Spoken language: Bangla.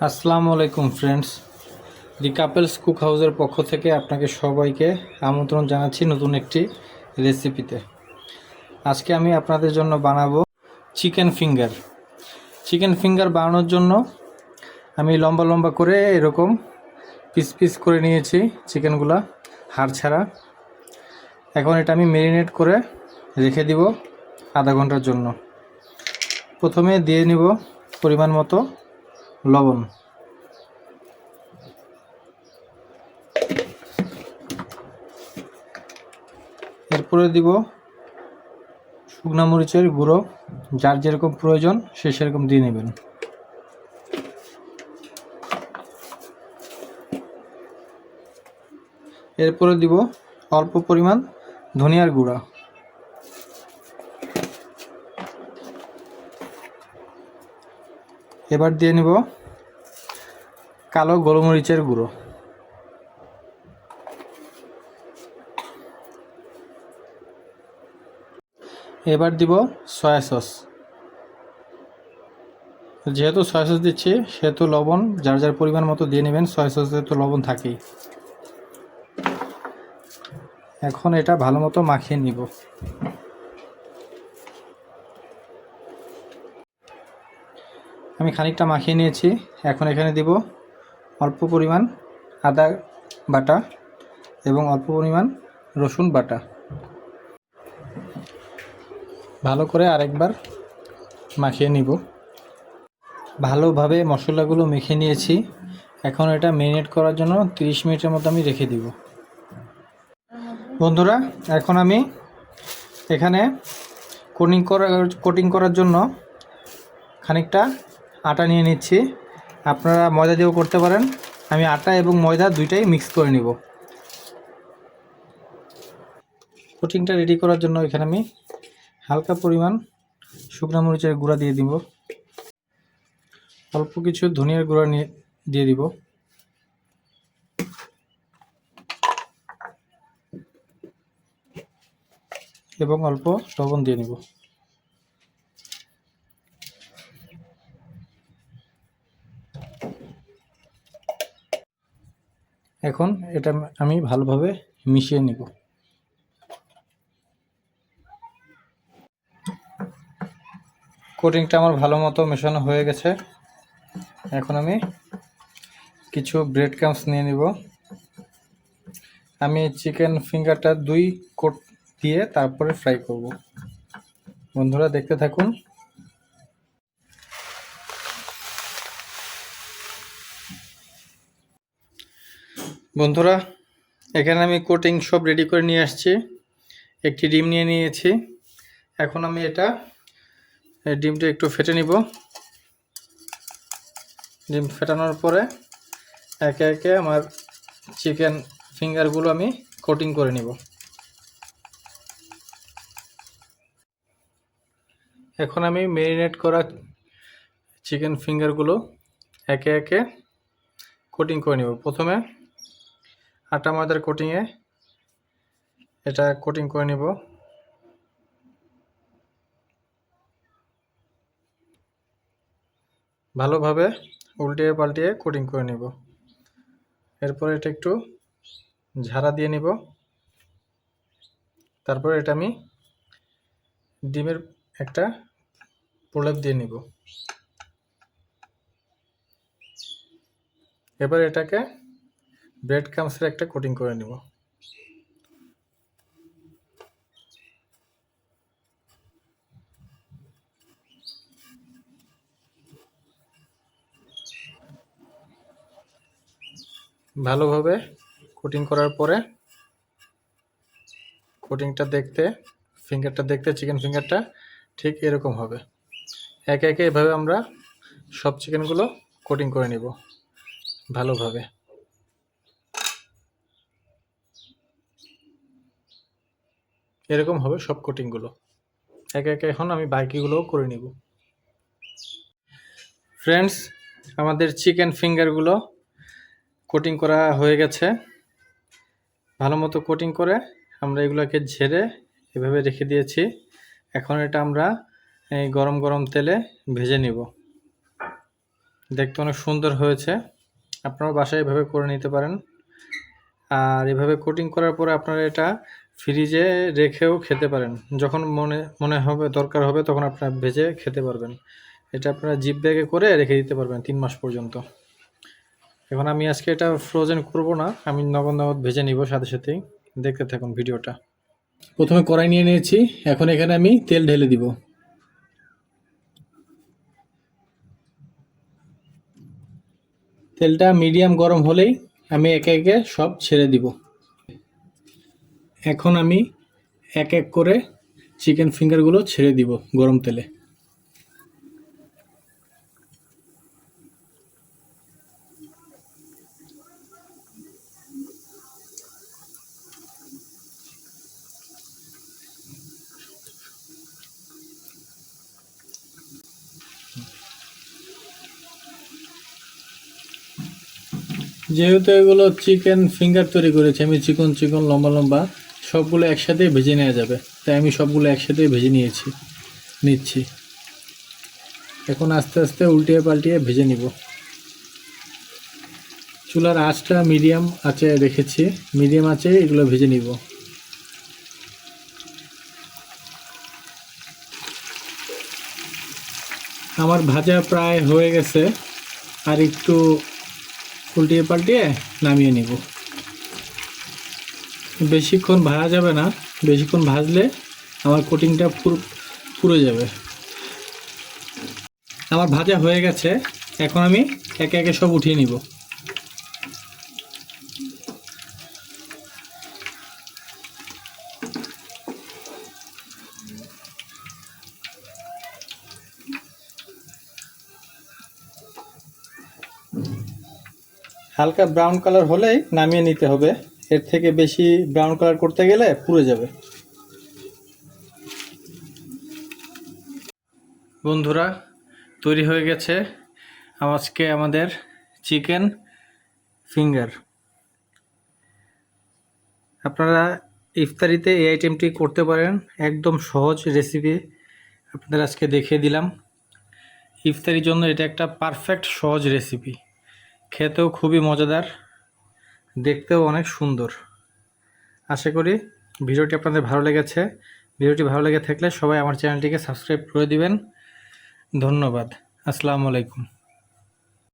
আসসালামু আলাইকুম ফ্রেন্ডস দি কাপেলস কুক হাউসের পক্ষ থেকে আপনাকে সবাইকে আমন্ত্রণ জানাচ্ছি নতুন একটি রেসিপিতে আজকে আমি আপনাদের জন্য বানাবো চিকেন ফিঙ্গার চিকেন ফিঙ্গার বানানোর জন্য আমি লম্বা লম্বা করে এরকম পিস পিস করে নিয়েছি চিকেনগুলা হাড় ছাড়া। এখন এটা আমি মেরিনেট করে রেখে দিব আধা ঘণ্টার জন্য। প্রথমে দিয়ে নিব পরিমাণ মতো লবণ। এরপরে দিব শুকনা মরিচের গুঁড়ো। যার যেরকম প্রয়োজন সে সেরকম দিয়ে নেবেন। এরপরে দিব অল্প পরিমাণ ধনিয়ার গুঁড়া। এবার দিয়ে নিব কালো গোলমরিচের গুঁড়ো। এবার দিব সয়া সস। যেহেতু সয়া সস দিচ্ছি, সেহেতু লবণ, যার যার পরিমাণ মতো দিয়ে নেবেন, সয়া সসে তো লবণ থাকেই। এখন এটা ভালো মতো মাখিয়ে নিব। আমি খানিকটা মাখিয়ে নিয়েছি। এখন এখানে দিব অল্প পরিমাণ আদা বাটা এবং অল্প পরিমাণ রসুন বাটা। ভালো করে আরেকবার মাখিয়ে নিব। ভালোভাবে মশলাগুলো মেখে নিয়েছি। এখন এটা মেরিনেট করার জন্য 30 মিনিটের মতো আমি রেখে দিব। বন্ধুরা, এখন আমি এখানে কোটিং করা কোটিং করার জন্য খানিকটা আটা নিয়ে নিচ্ছি। আপনারা ময়দা দিয়েও করতে পারেন। আমি আটা এবং ময়দা দুইটাই মিক্স করে নিব। কোটিংটা রেডি করার জন্য এখানে আমি হালকা পরিমাণ শুকনো মরিচের গুঁড়া দিয়ে দিব। অল্প কিছু ধনিয়ার গুঁড়া নিয়ে, দিয়ে দিব। এবং অল্প লবণ দিয়ে নিব। এখন এটা আমি ভালোভাবে মিশিয়ে নিব। কোটিংটা আমার ভালো মতো মেশানো হয়ে গেছে। এখন আমি কিছু ব্রেড ক্রামস নিয়ে নিব। আমি চিকেন ফিঙ্গারটা দুই কোট দিয়ে তারপরে ফ্রাই করব। বন্ধুরা দেখতে থাকুন। বন্ধুরা, এখানে আমি কোটিং সব রেডি করে নিয়ে আসছি। একটি ডিম নিয়ে নিয়েছি। এখন আমি এটা ডিমটা একটু ফেটে নিব। ডিম ফেটানোর পরে একে একে আমার চিকেন ফিঙ্গারগুলো আমি কোটিং করে নিব। এখন আমি মেরিনেট করা চিকেন ফিঙ্গারগুলো একে একে কোটিং করে নিব। প্রথমে আটা ময়দার কোটিংয়ে এটা কোটিং করে নিব। ভালোভাবে উল্টিয়ে পাল্টিয়ে কোটিং করে নিব। এরপরে এটা একটু ঝাড়া দিয়ে নিব। তারপর এটা আমি ডিমের একটা প্রলেপ দিয়ে নিব। এবার এটাকে ব্রেড ক্রামসের একটা কোটিং করে নিব। ভালোভাবে কোটিং করার পরে কোটিংটা দেখতে ফিঙ্গারটা দেখতে চিকেন ফিঙ্গারটা ঠিক এরকম হবে। একে একে এভাবে আমরা সব চিকেনগুলো কোটিং করে নিব ভালোভাবে। এরকম হবে সব কোটিংগুলো একে একে এখন আমি বাকিগুলোও করে নিব। ফ্রেন্ডস আমাদের চিকেন ফিঙ্গারগুলো কোটিং করা হয়ে গেছে। ভালো মতো কোটিং করে আমরা এগুলোকে ঝেড়ে এভাবে রেখে দিয়েছি। এখন এটা আমরা এই গরম গরম তেলে ভেজে নিব। দেখতে অনেক সুন্দর হয়েছে। আপনারা বাসায় এভাবে করে নিতে পারেন। আর এভাবে কোটিং করার পরে আপনারা এটা ফ্রিজে রেখেও খেতে পারেন। যখন মনে মনে হবে, দরকার হবে, তখন আপনারা ভেজে খেতে পারবেন। এটা আপনারা জিপ ব্যাগে করে রেখে দিতে পারবেন তিন মাস পর্যন্ত। এখন আমি আজকে এটা ফ্রোজেন করব না। আমি নগদ নগদ ভেজে নিব সাথে সাথেই। দেখতে থাকুন ভিডিওটা। প্রথমে কড়াই নিয়ে নিয়েছি। এখন এখানে আমি তেল ঢেলে দিব। তেলটা মিডিয়াম গরম হলেই আমি একে একে সব ছেড়ে দিব। এখন আমি এক এক করে চিকেন ফিঙ্গারগুলো ছেড়ে দিব গরম তেলে। যেহেতু এগুলো চিকেন ফিঙ্গার তৈরি করেছি, আমি চিকন চিকন লম্বা লম্বা সবগুলো একসাথে ভেজে নেওয়া যাবে। তাই আমি সবগুলো একসাথে ভেজে নিয়েছি, নিচ্ছি। এখন আস্তে আস্তে উল্টিয়ে পাল্টিয়ে ভেজে নিব। চুলার আঁচটা মিডিয়াম আঁচে রেখেছি। মিডিয়াম আঁচে এগুলো ভেজে নিব। আমার ভাজা প্রায় হয়ে গেছে। আর একটু উল্টিয়ে পাল্টিয়ে নামিয়ে নিব। বেশিক্ষণ ভাজা যাবে না। বেশিক্ষণ ভাজলে আমার কোটিংটা পুরো পুড়ে যাবে। আমার ভাজা হয়ে গেছে। এখন আমি একে একে সব উঠিয়ে নিব। হালকা ব্রাউন কালার হলেই নামিয়ে নিতে হবে। এর থেকে বেশি ব্রাউন কালার করতে গেলে পুড়ে যাবে। বন্ধুরা, তৈরি হয়ে গেছে আজকে আমাদের চিকেন ফিঙ্গার। আপনারা ইফতারিতে এই আইটেমটি করতে পারেন, একদম সহজ রেসিপি আপনাদের আজকে দেখিয়ে দিলাম। ইফতারির জন্য এটা একটা পারফেক্ট সহজ রেসিপি খেতেও খুবই মজাদার। দেখতেও অনেক সুন্দর। আশা করি ভিডিওটি আপনাদের ভালো লেগেছে। ভিডিওটি ভালো লেগে থাকলে সবাই আমার চ্যানেলটিকে সাবস্ক্রাইব করে দিবেন। ধন্যবাদ। আসসালামু আলাইকুম।